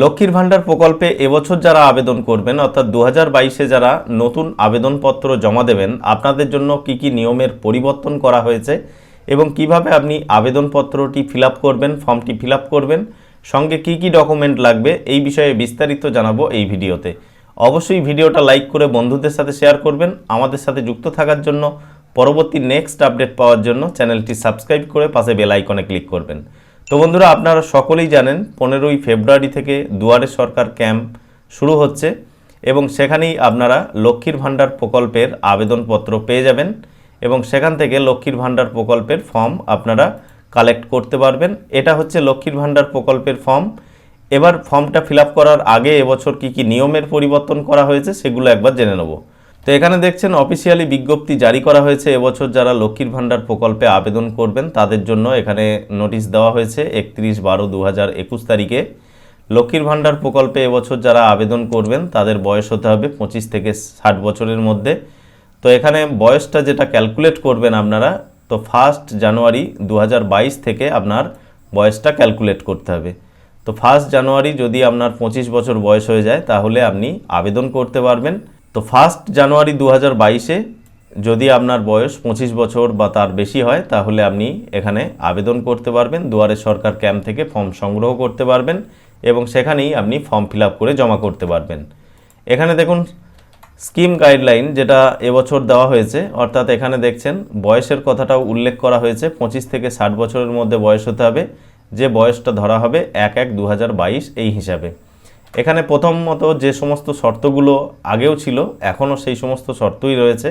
লক্ষ্মীর ভাণ্ডার প্রকল্পে এবছর যারা আবেদন করবেন, অর্থাৎ দু হাজার বাইশে যারা নতুন আবেদনপত্র জমা দেবেন, আপনাদের জন্য কি কি নিয়মের পরিবর্তন করা হয়েছে এবং কীভাবে আপনি আবেদনপত্রটি ফিল করবেন, ফর্মটি ফিল করবেন, সঙ্গে কি কি ডকুমেন্ট লাগবে, এই বিষয়ে বিস্তারিত জানাব এই ভিডিওতে। অবশ্যই ভিডিওটা লাইক করে বন্ধুদের সাথে শেয়ার করবেন, আমাদের সাথে যুক্ত থাকার জন্য পরবর্তী নেক্সট আপডেট পাওয়ার জন্য চ্যানেলটি সাবস্ক্রাইব করে পাশে বেল আইকনে ক্লিক করবেন। তো বন্ধুরা, আপনারা সকলেই জানেন, পনেরোই ফেব্রুয়ারি থেকে দুয়ারে সরকার ক্যাম্প শুরু হচ্ছে এবং সেখানেই আপনারা লক্ষ্মীর ভাণ্ডার প্রকল্পের আবেদনপত্র পেয়ে যাবেন এবং সেখান থেকে লক্ষ্মীর ভাণ্ডার প্রকল্পের ফর্ম আপনারা কালেক্ট করতে পারবেন। এটা হচ্ছে লক্ষ্মীর ভাণ্ডার প্রকল্পের ফর্ম। এবার ফর্মটা ফিল করার আগে এবছর কি কি নিয়মের পরিবর্তন করা হয়েছে সেগুলো একবার জেনে নেব। তো এখানে দেখছেন অফিসিয়ালি বিজ্ঞপ্তি জারি করা হয়েছে। এবছর যারা লক্ষ্মীর ভাণ্ডার প্রকল্পে আবেদন করবেন, তাদের জন্য এখানে নোটিশ দেওয়া হয়েছে একত্রিশ বারো দু হাজার একুশ তারিখে। লক্ষ্মীর ভাণ্ডার প্রকল্পে এবছর যারা আবেদন করবেন, তাদের বয়স হতে হবে পঁচিশ থেকে ষাট বছরের মধ্যে। তো এখানে বয়সটা যেটা ক্যালকুলেট করবেন আপনারা, তো ফার্স্ট জানুয়ারি দু হাজার বাইশ থেকে আপনার বয়সটা ক্যালকুলেট করতে হবে। তো ফার্স্ট জানুয়ারি যদি আপনার পঁচিশ বছর বয়স হয়ে যায়, তাহলে আপনি আবেদন করতে পারবেন। তো ফার্স্ট জানুয়ারি দু হাজার বাইশে যদি আপনার বয়স পঁচিশ বছর বা তার বেশি হয়, তাহলে আপনি এখানে আবেদন করতে পারবেন, দুয়ারে সরকার ক্যাম্প থেকে ফর্ম সংগ্রহ করতে পারবেন এবং সেখানেই আপনি ফর্ম ফিল করে জমা করতে পারবেন। এখানে দেখুন, স্কিম গাইডলাইন যেটা এবছর দেওয়া হয়েছে, অর্থাৎ এখানে দেখছেন, বয়সের কথাটাও উল্লেখ করা হয়েছে, পঁচিশ থেকে ষাট বছরের মধ্যে বয়স হতে হবে, যে বয়সটা ধরা হবে এক এক দু এই হিসাবে। এখানে প্রথমত যে সমস্ত শর্তগুলো আগেও ছিল, এখনও সেই সমস্ত শর্তই রয়েছে।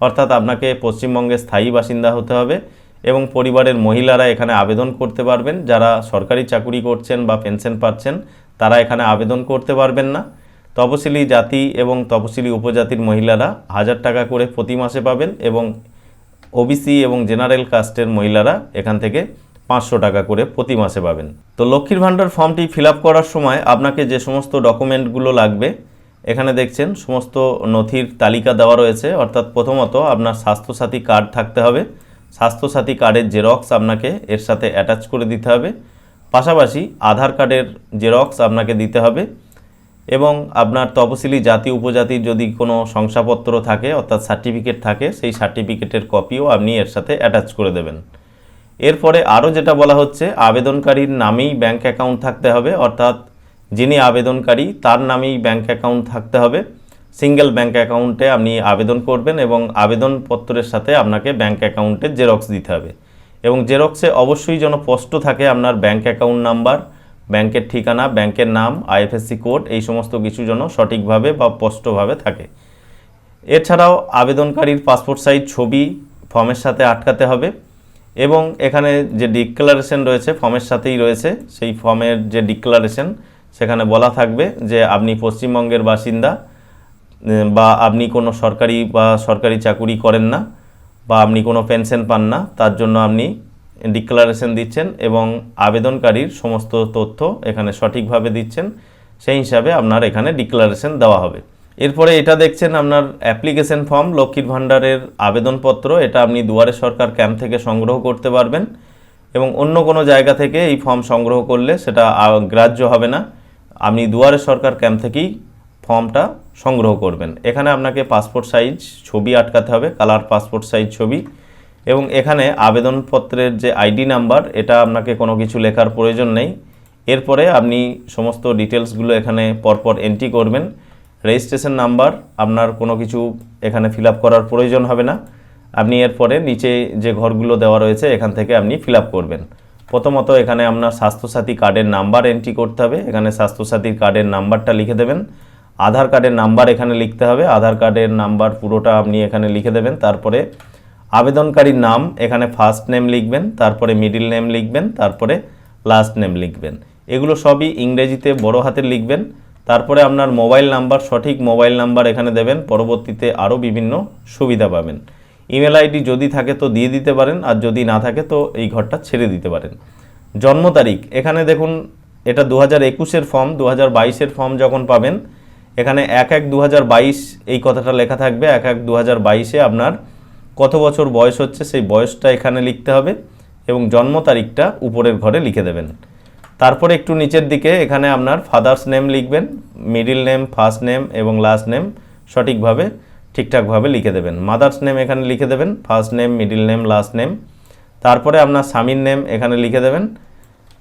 অর্থাৎ আপনাকে পশ্চিমবঙ্গে স্থায়ী বাসিন্দা হতে হবে এবং পরিবারের মহিলারা এখানে আবেদন করতে পারবেন। যারা সরকারি চাকুরি করছেন বা পেনশন পাচ্ছেন, তারা এখানে আবেদন করতে পারবেন না। তপশিলি জাতি এবং তপশিলি উপজাতির মহিলারা হাজার টাকা করে প্রতি মাসে পাবেন এবং ওবিসি এবং জেনারেল কাস্টের মহিলারা এখান থেকে পাঁচশো টাকা করে প্রতি মাসে পাবেন। তো লক্ষ্মীর ভাণ্ডার ফর্মটি ফিল করার সময় আপনাকে যে সমস্ত ডকুমেন্টগুলো লাগবে, এখানে দেখছেন সমস্ত নথির তালিকা দেওয়া রয়েছে। অর্থাৎ প্রথমত আপনার স্বাস্থ্যসাথী কার্ড থাকতে হবে। স্বাস্থ্যসাথী কার্ডের জেরক্স আপনাকে এর সাথে অ্যাটাচ করে দিতে হবে। পাশাপাশি আধার কার্ডের জেরক্স আপনাকে দিতে হবে এবং আপনার তপশিলি জাতি উপজাতির যদি কোনো শংসাপত্র থাকে, অর্থাৎ সার্টিফিকেট থাকে, সেই সার্টিফিকেটের কপিও আপনি এর সাথে অ্যাটাচ করে দেবেন। এরপরে আরও যেটা বলা হচ্ছে, আবেদনকারীর নামেই ব্যাংক অ্যাকাউন্ট থাকতে হবে, অর্থাৎ যিনি আবেদনকারী, তার নামেই ব্যাংক অ্যাকাউন্ট থাকতে হবে। সিঙ্গেল ব্যাংক অ্যাকাউন্টে আপনি আবেদন করবেন এবং আবেদনপত্রের সাথে আপনাকে ব্যাংক অ্যাকাউন্টের জেরক্স দিতে হবে। এবং জেরক্সে অবশ্যই যেন স্পষ্ট থাকে আপনার ব্যাংক অ্যাকাউন্ট নাম্বার, ব্যাংকের ঠিকানা, ব্যাংকের নাম, আইএফএসসি কোড, এই সমস্ত কিছু যেন সঠিকভাবে বা স্পষ্টভাবে থাকে। এছাড়াও আবেদনকারীর পাসপোর্ট সাইজ, ছবি, ফর্মের সাথে আটকাতে হবে। এবং এখানে যে ডিক্লারেশন রয়েছে ফর্মের সাথেই রয়েছে, সেই ফর্মের যে ডিক্লারেশন সেখানে বলা থাকবে যে আপনি পশ্চিমবঙ্গের বাসিন্দা বা আপনি কোনো সরকারি বা সরকারি চাকুরি করেন না, বা আপনি কোনো পেনশন পান না, তার জন্য আপনি ডিক্লারেশন দিচ্ছেন এবং আবেদনকারীর সমস্ত তথ্য এখানে সঠিকভাবে দিচ্ছেন। সেই হিসাবে আপনার এখানে ডিক্লারেশন দেওয়া হবে। এরপরে এটা দেখছেন আপনার অ্যাপ্লিকেশন ফর্ম লক্ষ্মীর ভাণ্ডারের আবেদনপত্র। এটা আপনি দুয়ারে সরকার ক্যাম্প থেকে সংগ্রহ করতে পারবেন এবং অন্য কোনো জায়গা থেকে এই ফর্ম সংগ্রহ করলে সেটা গ্রাহ্য হবে না। আপনি দুয়ারে সরকার ক্যাম্প থেকেই ফর্মটা সংগ্রহ করবেন। এখানে আপনাকে পাসপোর্ট সাইজ ছবি আটকাতে হবে কালার পাসপোর্ট সাইজ ছবি এবং এখানে আবেদনপত্রের যে আইডি নাম্বার এটা আপনাকে কোনো কিছু লেখার প্রয়োজন নেই। এরপরে আপনি সমস্ত ডিটেলসগুলো এখানে পরপর এন্ট্রি করবেন। রেজিস্ট্রেশন নাম্বার, আপনার কোনো কিছু এখানে ফিল করার প্রয়োজন হবে না। আপনি এরপরে নিচে যে ঘরগুলো দেওয়া রয়েছে, এখান থেকে আপনি ফিল করবেন। প্রথমত এখানে আপনার স্বাস্থ্যসাথী কার্ডের নাম্বার এন্ট্রি করতে হবে। এখানে স্বাস্থ্যসাথীর কার্ডের নাম্বারটা লিখে দেবেন। আধার কার্ডের নাম্বার এখানে লিখতে হবে। আধার কার্ডের নাম্বার পুরোটা আপনি এখানে লিখে দেবেন। তারপরে আবেদনকারীর নাম, এখানে ফার্স্ট নেম লিখবেন। তারপরে মিডিল নেম লিখবেন। তারপরে লাস্ট নেম লিখবেন। এগুলো সবই ইংরেজিতে বড় হাতের লিখবেন। তারপরে আপনার মোবাইল নাম্বার, সঠিক মোবাইল নাম্বার এখানে দেবেন, পরবর্তীতে আরও বিভিন্ন সুবিধা পাবেন। ইমেল আইডি যদি থাকে তো দিয়ে দিতে পারেন, আর যদি না থাকে তো এই ঘরটা ছেড়ে দিতে পারেন। জন্ম তারিখ, এখানে দেখুন এটা দু হাজার একুশের ফর্ম দু হাজার বাইশের ফর্ম যখন পাবেন, এখানে এক এক দু হাজার বাইশ এই কথাটা লেখা থাকবে, এক এক দু হাজার বাইশে আপনার কত বছর বয়স হচ্ছে সেই বয়সটা এখানে লিখতে হবে এবং জন্ম তারিখটা উপরের ঘরে লিখে দেবেন। তারপরে একটু নিচের দিকে এখানে আপনার ফাদার্স নেম লিখবেন মিডিল নেম ফার্স্ট নেম এবং লাস্ট নেম সঠিকভাবে, ঠিকঠাকভাবে লিখে দেবেন। মাদার্স নেম এখানে লিখে দেবেন first name middle name last name তারপরে আপনার স্বামীর নেম এখানে লিখে দেবেন।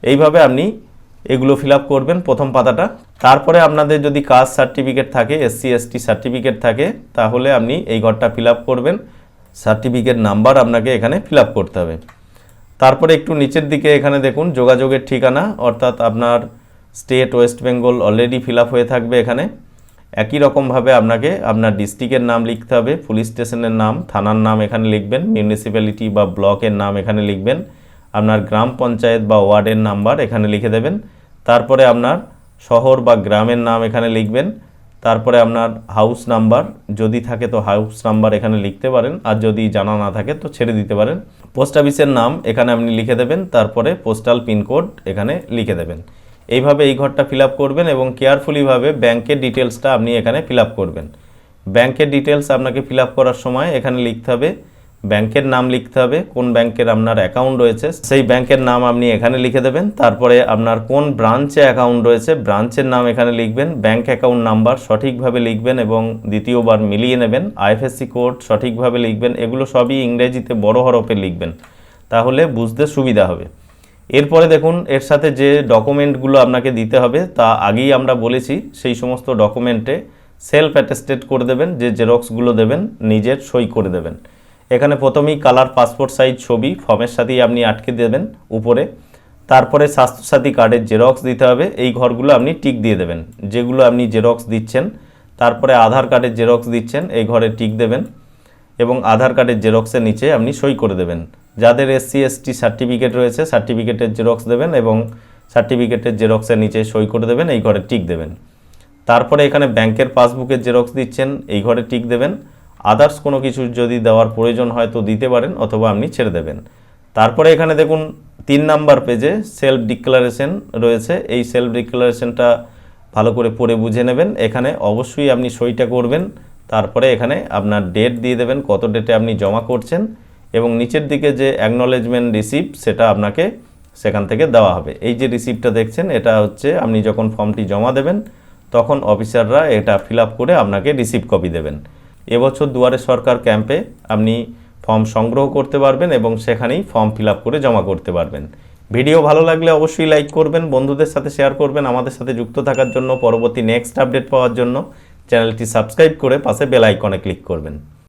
এইভাবে আপনি এগুলো ফিল করবেন প্রথম পাতাটা। তারপরে আপনাদের যদি কাস্ট সার্টিফিকেট থাকে এসসি এসটি সার্টিফিকেট থাকে, তাহলে আপনি এই ঘরটা ফিল করবেন। সার্টিফিকেট নাম্বার আপনাকে এখানে ফিল করতে হবে। তারপরে একটু নিচের দিকে এখানে দেখুন, যোগাযোগের ঠিকানা, অর্থাৎ আপনার state West Bengal already fill হয়ে থাকবে এখানে। একই রকমভাবে আপনাকে আপনার ডিস্ট্রিক্টের নাম লিখতে হবে, পুলিশ স্টেশনের নাম, থানার নাম এখানে লিখবেন মিউনিসিপ্যালিটি বা ব্লকের নাম এখানে লিখবেন, আপনার গ্রাম পঞ্চায়েত বা ওয়ার্ডের নাম্বার এখানে লিখে দেবেন, তারপরে আপনার শহর বা গ্রামের নাম এখানে লিখবেন তারপরে আপনার হাউস নাম্বার যদি থাকে তো হাউস নাম্বার এখানে লিখতে পারেন, আর যদি জানা না থাকে তো ছেড়ে দিতে পারেন। পোস্ট অফিসের নাম এখানে আপনি লিখে দেবেন, তারপরে পোস্টাল পিনকোড এখানে লিখে দেবেন। এইভাবে এই ঘরটা ফিল করবেন এবং কেয়ারফুলিভাবে ব্যাংকের ডিটেলসটা আপনি এখানে ফিল করবেন। ব্যাংকের ডিটেলস আপনাকে ফিল করার সময় এখানে লিখতে হবে ব্যাংকের নাম লিখতে হবে, কোন ব্যাংকের আপনার অ্যাকাউন্ট রয়েছে, সেই ব্যাংকের নাম আপনি এখানে লিখে দেবেন, তারপরে আপনার কোন ব্রাঞ্চে অ্যাকাউন্ট রয়েছে ব্রাঞ্চের নাম এখানে লিখবেন ব্যাংক অ্যাকাউন্ট নাম্বার সঠিকভাবে লিখবেন এবং দ্বিতীয়বার মিলিয়ে নেবেন আইএফএসসি কোড সঠিকভাবে লিখবেন, এগুলো সবই ইংরেজিতে বড় হরফে লিখবেন, তাহলে বুঝতে সুবিধা হবে। এরপরে দেখুন, এর সাথে যে ডকুমেন্টগুলো আপনাকে দিতে হবে, তা আগেই আমরা বলেছি, সেই সমস্ত ডকুমেন্টে সেলফ অ্যাটেস্টেড করে দেবেন, যে জেরক্সগুলো দেবেন, নিজের সই করে দেবেন। এখানে প্রথমেই কালার পাসপোর্ট সাইজ ছবি ফর্মের সাথেই আপনি আটকে দেবেন উপরে। তারপরে স্বাস্থ্যসাথী কার্ডের জেরক্স দিতে হবে, এই ঘরগুলো আপনি টিক দিয়ে দেবেন। যেগুলো আপনি জেরক্স দিচ্ছেন, তারপরে আধার কার্ডের জেরক্স দিচ্ছেন, এই ঘরে টিক দেবেন এবং আধার কার্ডের জেরক্সের নিচে আপনি সই করে দেবেন। যাদের এসসি এসটি সার্টিফিকেট রয়েছে সার্টিফিকেটের জেরক্স দেবেন এবং সার্টিফিকেটের জেরক্সের নিচে সই করে দেবেন, এই ঘরে টিক দেবেন। তারপরে এখানে ব্যাংকের পাসবুকের জেরক্স দিচ্ছেন, এই ঘরে টিক দেবেন। আদার্স কোনো কিছু যদি দেওয়ার প্রয়োজন হয় তো দিতে পারেন অথবা আপনি ছেড়ে দেবেন। তারপরে এখানে দেখুন, তিন নাম্বার পেজে সেলফ ডিক্লারেশন রয়েছে। এই সেলফ ডিক্লারেশনটা ভালো করে পড়ে বুঝে নেবেন। এখানে অবশ্যই আপনি সইটা করবেন। তারপরে এখানে আপনার ডেট দিয়ে দেবেন, কত ডেটে আপনি জমা করছেন এবং নিচের দিকে যে অ্যাকনোলেজমেন্ট রিসিপ্ট সেটা আপনাকে সেখান থেকে দেওয়া হবে। এই যে রিসিপ্টটা দেখছেন, এটা হচ্ছে আপনি যখন ফর্মটি জমা দেবেন, তখন অফিসাররা এটা ফিল করে আপনাকে রিসিপ্ট কপি দেবেন। এবছর দুয়ারে সরকার ক্যাম্পে আপনি ফর্ম সংগ্রহ করতে পারবেন এবং সেখানেই ফর্ম ফিল করে জমা করতে পারবেন। ভিডিও ভালো লাগলে অবশ্যই লাইক করবেন, বন্ধুদের সাথে শেয়ার করবেন, আমাদের সাথে যুক্ত থাকার জন্য পরবর্তী নেক্সট আপডেট পাওয়ার জন্য চ্যানেলটি সাবস্ক্রাইব করে পাশে বেল আইকনে ক্লিক করবেন।